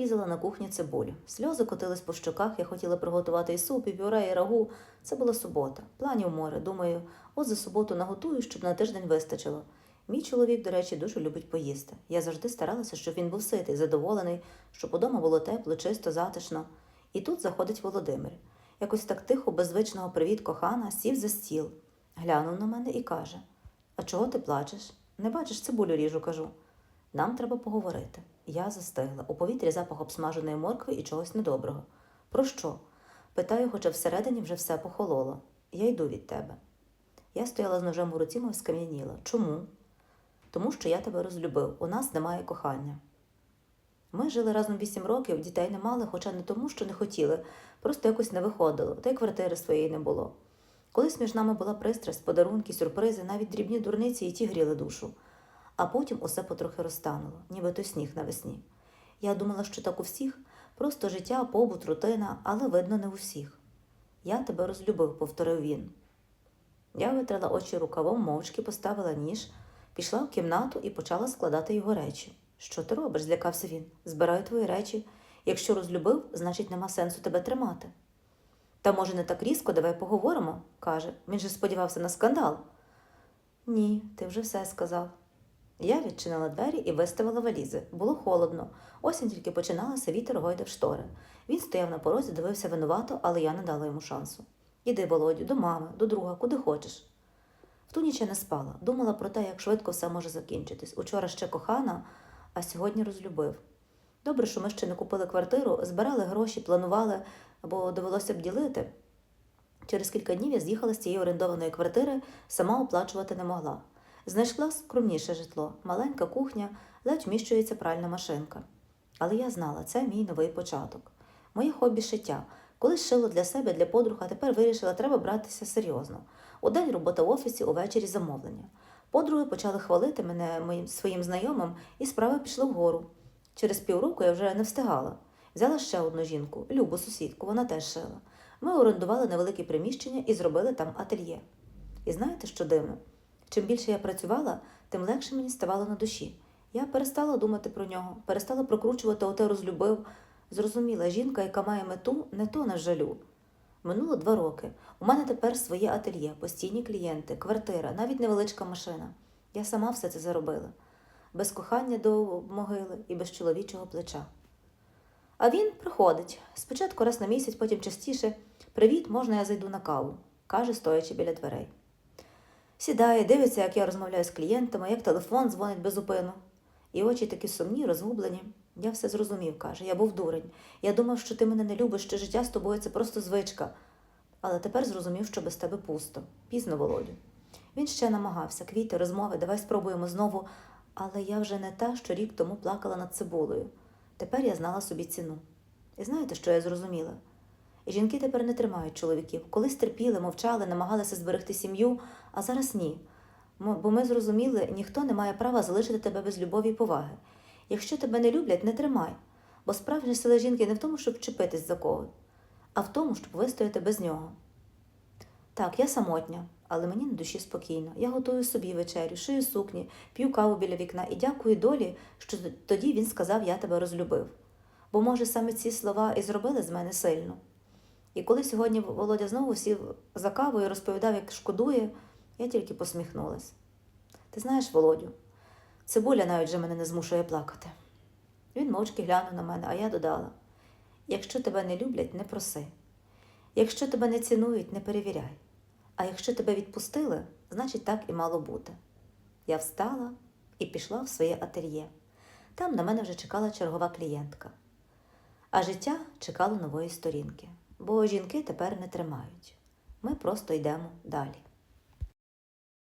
різала на кухні цибулю. Сльози котились по щоках, я хотіла приготувати і суп, і пюре, і рагу. Це була субота. Планів море. Думаю, от за суботу наготую, щоб на тиждень вистачило. Мій чоловік, до речі, дуже любить поїсти. Я завжди старалася, щоб він був ситий, задоволений, щоб удома було тепло, чисто, затишно. І тут заходить Володимир. Якось так тихо, без звичного привіт, кохана, сів за стіл, глянув на мене і каже: А чого ти плачеш? Не бачиш, цибулю ріжу, кажу. Нам треба поговорити. Я застигла. У повітрі запах обсмаженої моркви і чогось недоброго. Про що? Питаю, хоча всередині вже все похололо. Я йду від тебе. Я стояла з ножем у руці, мов скам'яніла. Чому? Тому що я тебе розлюбив. У нас немає кохання. Ми жили разом вісім років, дітей не мали, хоча не тому, що не хотіли, просто якось не виходило, та й квартири своєї не було. Колись між нами була пристрасть, подарунки, сюрпризи, навіть дрібні дурниці і ті гріли душу. А потім усе потрохи розтануло, ніби то сніг навесні. Я думала, що так у всіх, просто життя, побут, рутина, але видно, не у всіх. Я тебе розлюбив, повторив він. Я витрала очі рукавом, мовчки поставила ніж, пішла в кімнату і почала складати його речі. Що ти робиш? злякався він. Збираю твої речі. Якщо розлюбив, значить нема сенсу тебе тримати. Та може не так різко, давай поговоримо, каже. Він же сподівався на скандал. Ні, ти вже все сказав. Я відчинила двері і виставила валізи. Було холодно. Осінь тільки починалася, вітер гойдав штори. Він стояв на порозі, дивився винувато, але я не дала йому шансу. Іди, Володю, до мами, до друга, куди хочеш. В ту ніч я не спала, думала про те, як швидко все може закінчитись. Учора ще кохана, а сьогодні розлюбив. Добре, що ми ще не купили квартиру, збирали гроші, планували, бо довелося б ділити. Через кілька днів я з'їхала з цієї орендованої квартири, сама оплачувати не могла. Знайшла скромніше житло, маленька кухня, ледь вміщується пральна машинка. Але я знала, це мій новий початок. Моє хобі шиття. Колись шила для себе, для подруг, а тепер вирішила, треба братися серйозно. Удень робота в офісі, увечері замовлення. Подруги почали хвалити мене моїм своїм знайомим, і справа пішла вгору. Через півроку я вже не встигала. Взяла ще одну жінку, Любу сусідку, вона теж шила. Ми орендували невелике приміщення і зробили там ательє. І знаєте, що дивно? Чим більше я працювала, тим легше мені ставало на душі. Я перестала думати про нього, перестала прокручувати оте розлюбив. Зрозуміла, жінка, яка має мету, не то на жалю. Минуло два роки. У мене тепер своє ательє, постійні клієнти, квартира, навіть невеличка машина. Я сама все це заробила. Без кохання до могили і без чоловічого плеча. А він приходить. Спочатку раз на місяць, потім частіше. Привіт, можна я зайду на каву, каже, стоячи біля дверей. Сідає, дивиться, як я розмовляю з клієнтами, як телефон дзвонить безупину. І очі такі сумні, розгублені. Я все зрозумів, каже, я був дурень. Я думав, що ти мене не любиш, що життя з тобою це просто звичка. Але тепер зрозумів, що без тебе пусто. Пізно, Володю. Він ще намагався, квіти, розмови, давай спробуємо знову. Але я вже не та, що рік тому плакала над цибулею. Тепер я знала собі ціну. І знаєте, що я зрозуміла? Жінки тепер не тримають чоловіків. Колись терпіли, мовчали, намагалися зберегти сім'ю, а зараз ні. Бо ми зрозуміли, ніхто не має права залишити тебе без любові і поваги. Якщо тебе не люблять, не тримай. Бо справжня сила жінки не в тому, щоб вчепитись за когось, а в тому, щоб вистояти без нього. Так, я самотня, але мені на душі спокійно. Я готую собі вечерю, шию сукні, п'ю каву біля вікна і дякую долі, що тоді він сказав, я тебе розлюбив. Бо, може, саме ці слова і зробили з мене сильну. І коли сьогодні Володя знову сів за кавою і розповідав, як шкодує, я тільки посміхнулась. Ти знаєш, Володю, цибуля навіть же мене не змушує плакати. Він мовчки глянув на мене, а я додала: якщо тебе не люблять, не проси. Якщо тебе не цінують, не перевіряй. А якщо тебе відпустили, значить так і мало бути. Я встала і пішла в своє ательє. Там на мене вже чекала чергова клієнтка. А життя чекало нової сторінки, бо жінки тепер не тримають. Ми просто йдемо далі.